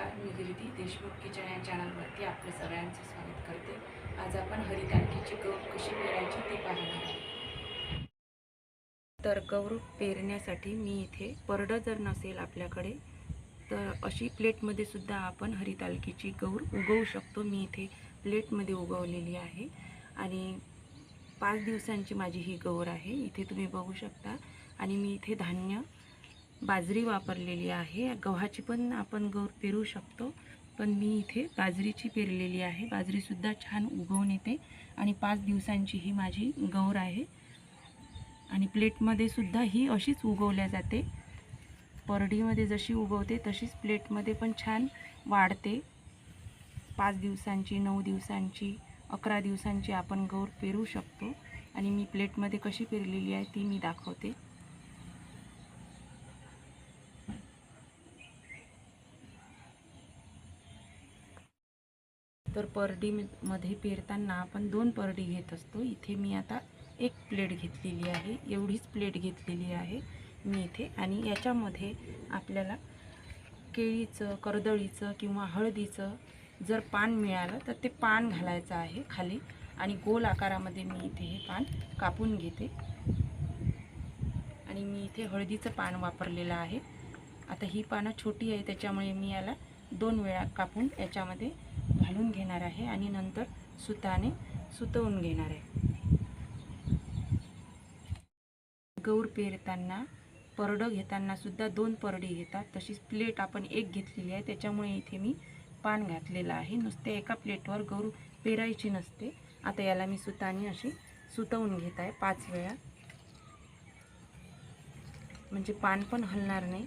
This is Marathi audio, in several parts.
नमस्कार मी गिरिधी देशमुख किचन या चॅनलवरती आपलं सगळ्यांचं स्वागत करते. आज आपण हरितालकीची गौर कशी पेरायची ते पाहणार तर गौर पेरण्यासाठी मी इथे परडं जर नसेल आपल्याकडे तर अशी प्लेटमध्ये सुद्धा आपण हरितालकीची गौर उगवू शकतो. मी इथे प्लेटमध्ये उगवलेली आहे आणि पाच दिवसांची माझी ही गौर आहे. इथे तुम्ही बघू शकता आणि मी इथे धान्य बाजरी वापरलेली आहे. गव्हाची पण आपण गौर पेरू शकतो. पण मी इथे बाजरीची पेरलेली आहे. बाजरीसुद्धा छान उगवून येते. आणि पाच दिवसांची ही माझी गौर आहे. आणि प्लेटमध्ये सुद्धा ही अशीच उगवल्या जाते. परडीमध्ये जशी उगवते तशीच प्लेटमध्ये पण छान वाढते. पाच दिवसांची नऊ दिवसांची अकरा दिवसांची आपण गौर पेरू शकतो. आणि मी प्लेटमध्ये कशी पेरलेली आहे ती मी दाखवते. तर परडी मध्ये पेरताना आपण दोन परडी घेत असतो. इथे मी आता एक प्लेट घेतलेली आहे. एवढीच प्लेट घेतलेली आहे मी इथे. आणि याच्यामध्ये आपल्याला केळीचं कर्दळीचं किंवा हळदीचं जर पान मिळालं तर ते पान घालायचं आहे खाली. आणि गोल आकारामध्ये मी इथे हे पान कापून घेते. आणि मी इथे हळदीचं पान वापरलेलं आहे. आता ही पानं छोटी आहे त्याच्यामुळे मी याला दोन वेळा कापून याच्यामध्ये घालून घेणार आहे आणि नंतर सुताने सुतवून घेणार आहे. गौर पेरताना परडं घेताना सुद्धा दोन परडी घेतात. तशीच प्लेट आपण एक घेतलेली आहे. त्याच्यामुळे इथे मी पान घातलेलं आहे. नुसते एका प्लेटवर गौर पेरायची नसते. आता याला मी सुताने अशी सुतवून घेत आहे पाच वेळा. म्हणजे पान पण हलणार नाही.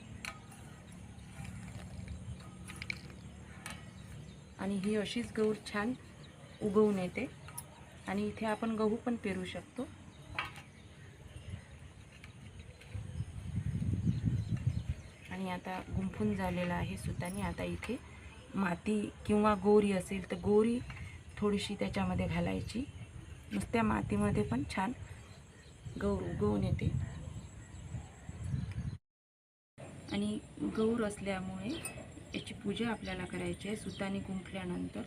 आणि ही अशीच गौर छान उगवून येते. आणि इथे आपण गहू पण पेरू शकतो. आणि आता गुंफून झालेला आहे सुताने. आता इथे माती किंवा गोरी असेल तर गोरी थोडीशी त्याच्यामध्ये घालायची. नुसत्या मातीमध्ये पण छान गौर उगवून येते. आणि गौर असल्यामुळे याची पूजा आपल्याला करायची आहे. सुताने गुंफल्यानंतर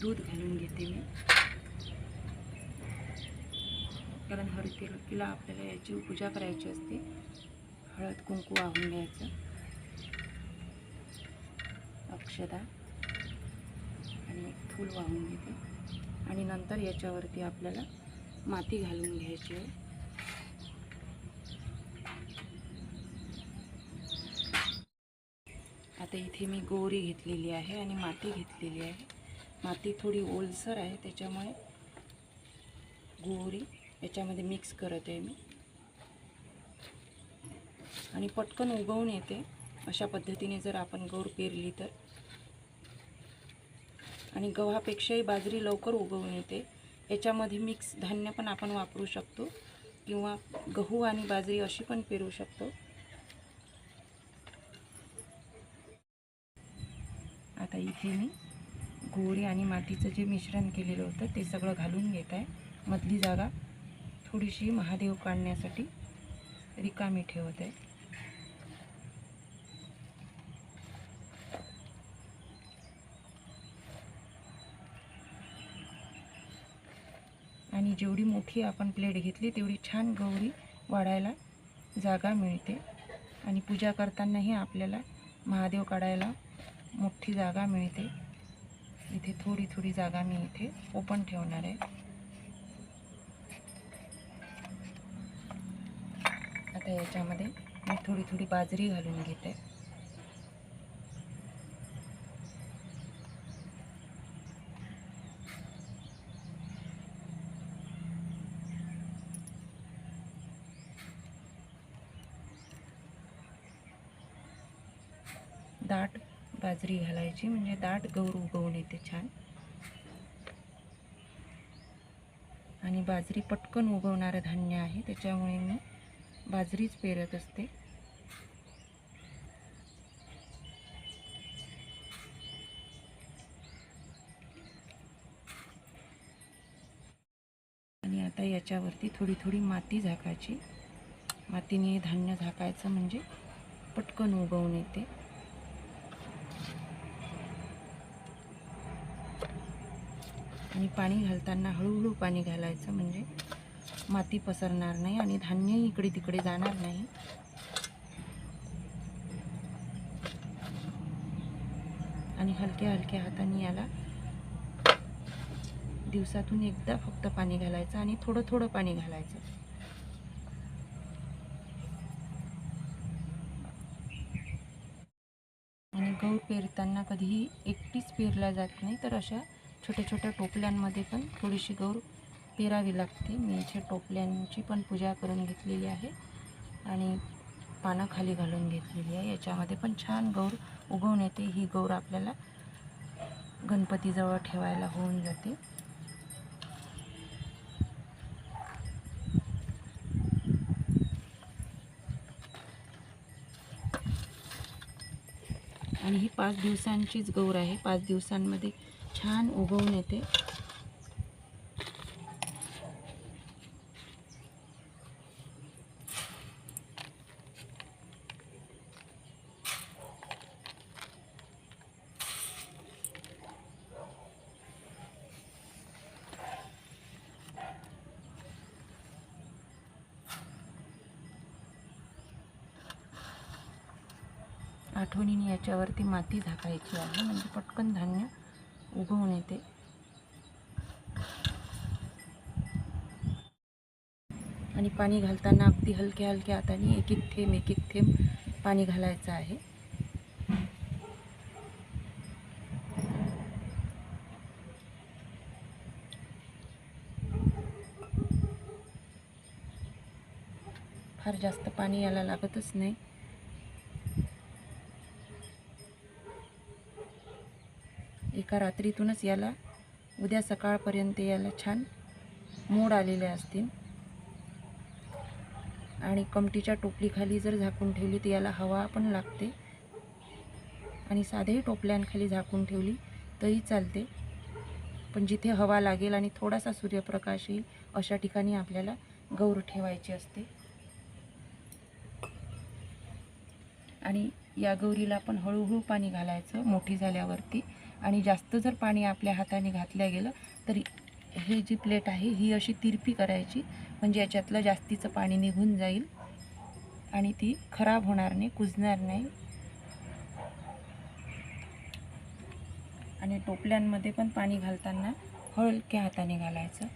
दूध घालून घेते मी. कारण हरतीला आपल्याला याची पूजा करायची असते. हळद कुंकू वाहून घ्यायचं. अक्षदा आणि फूल वाहून घेते. आणि नंतर याच्यावरती आपल्याला माती घालून घ्यायची आहे. आता इथे मी गोरी घेतलेली आहे आणि माती घेतलेली आहे. माती थोडी ओलसर आहे त्याच्यामुळे गोरी याच्यामध्ये मिक्स करत आहे मी. आणि पटकन उगवून येते. अशा पद्धतीने जर आपण गौर पेरली तर. आणि गव्हापेक्षाही बाजरी लवकर उगवून येते. याच्यामध्ये मिक्स धान्य पण आपण वापरू शकतो. किंवा गहू आणि बाजरी अशी पण पेरू शकतो. आता इथे मी गोरी आणि मातीचं जे मिश्रण केलेलं होतं ते सगळं घालून घेत आहे. मधली जागा थोडीशी महादेव काढण्यासाठी रिकामी ठेवत आहे. आणि जेवढी मोठी आपण प्लेट घेतली तेवढी छान गौरी वाढायला जागा मिळते. आणि पूजा करतानाही आपल्याला महादेव काढायला मोठी जागा मिळते. इथे थोडी थोडी जागा मी इथे ओपन ठेवणार आहे. आता याच्यामध्ये मी थोडी थोडी बाजरी घालून घेते. दाट बाजरी घालायची म्हणजे दाट गौर उगवून येते छान. आणि बाजरी पटकन उगवणारं धान्य आहे त्याच्यामुळे मी बाजरीच पेरत असते. आणि आता याच्यावरती थोडी थोडी माती झाकायची. मातीने धान्य झाकायचं म्हणजे पटकन उगवून येते. आणि पाणी घालताना हळूहळू पाणी घालायचं म्हणजे माती पसरणार नाही आणि धान्यही इकडे तिकडे जाणार नाही. आणि हलक्या हलक्या हाताने याला दिवसातून एकदा फक्त पाणी घालायचं आणि थोडं थोडं पाणी घालायचं. आणि गहू पेरताना कधीही एकटीच पेरला जात नाही तर अशा छोट्या छोट्या टोपल्यांमध्ये पण थोडीशी गौर पेरावी लागते. मी इथे टोपल्यांची पण पूजा करून घेतलेली आहे आणि पानं खाली घालून घेतलेली आहे. याच्यामध्ये पण छान गौर उगवून येते. ही गौर आपल्याला गणपतीजवळ ठेवायला होऊन जाते आणि ही पाच दिवसांचीच गौर आहे. पाच दिवसांमध्ये छान उगवून येते. आठवणीने याच्यावरती माती झाकायची आहे. म्हणजे पटकन धान्य उगवून येते. आणि पाणी घालताना अगदी हलक्या हलक्या हाताने एक एक थेंब एक एक थेंब पाणी घालायचं आहे. फार जास्त पाणी याला लागतच नाही. एका रात्रीतूनच याला उद्या सकाळपर्यंत याला छान मोड आलेले असतील. आणि कमटीच्या टोपलीखाली जर झाकून ठेवली तर याला हवा पण लागते. आणि साध्याही टोपल्यांखाली झाकून ठेवली तरी चालते. पण जिथे हवा लागेल आणि थोडासा सूर्यप्रकाश येईल अशा ठिकाणी आपल्याला गौर ठेवायची असते. आणि या गौरीला पण हळूहळू पाणी घालायचं मोठी झाल्यावरती. आणि जास्त जर पाणी आपल्या हाताने घातलं गेलं तर हे जी प्लेट आहे ही अशी तिरपी करायची म्हणजे याच्यातलं जास्तीचं पाणी निघून जाईल आणि ती खराब होणार नाही कुजणार नाही. आणि टोपल्यांमध्ये पण पाणी घालताना हलक्या हाताने घालायचं.